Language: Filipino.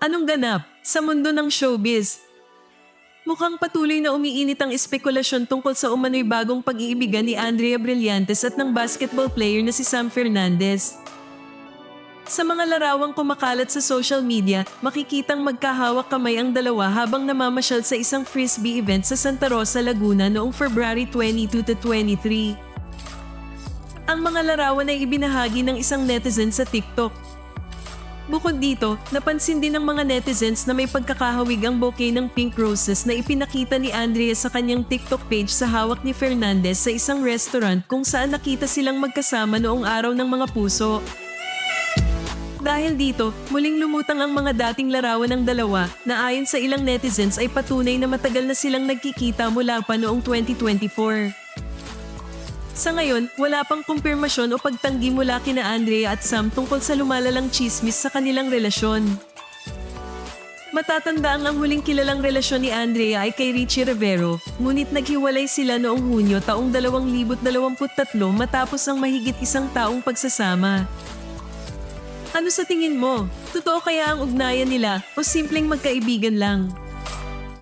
Anong ganap sa mundo ng showbiz? Mukhang patuloy na umiinit ang espekulasyon tungkol sa umano'y bagong pag-iibigan ni Andrea Brillantes at ng basketball player na si Sam Fernandez. Sa mga larawang kumakalat sa social media, makikitang magkahawak kamay ang dalawa habang namamasyal sa isang frisbee event sa Santa Rosa, Laguna noong February 22 to 23. Ang mga larawan ay ibinahagi ng isang netizen sa TikTok. Bukod dito, napansin din ng mga netizens na may pagkakahawig ang bouquet ng pink roses na ipinakita ni Andrea sa kanyang TikTok page sa hawak ni Fernandez sa isang restaurant kung saan nakita silang magkasama noong araw ng mga puso. Dahil dito, muling lumutang ang mga dating larawan ng dalawa na ayon sa ilang netizens ay patunay na matagal na silang nagkikita mula pa noong 2024. Sa ngayon, wala pang kumpirmasyon o pagtanggi mula kina Andrea at Sam tungkol sa lumalalang chismis sa kanilang relasyon. Matatandaan ang huling kilalang relasyon ni Andrea ay kay Richie Rivero, ngunit naghiwalay sila noong Hunyo taong 2023 matapos ang mahigit isang taong pagsasama. Ano sa tingin mo? Totoo kaya ang ugnayan nila o simpleng magkaibigan lang?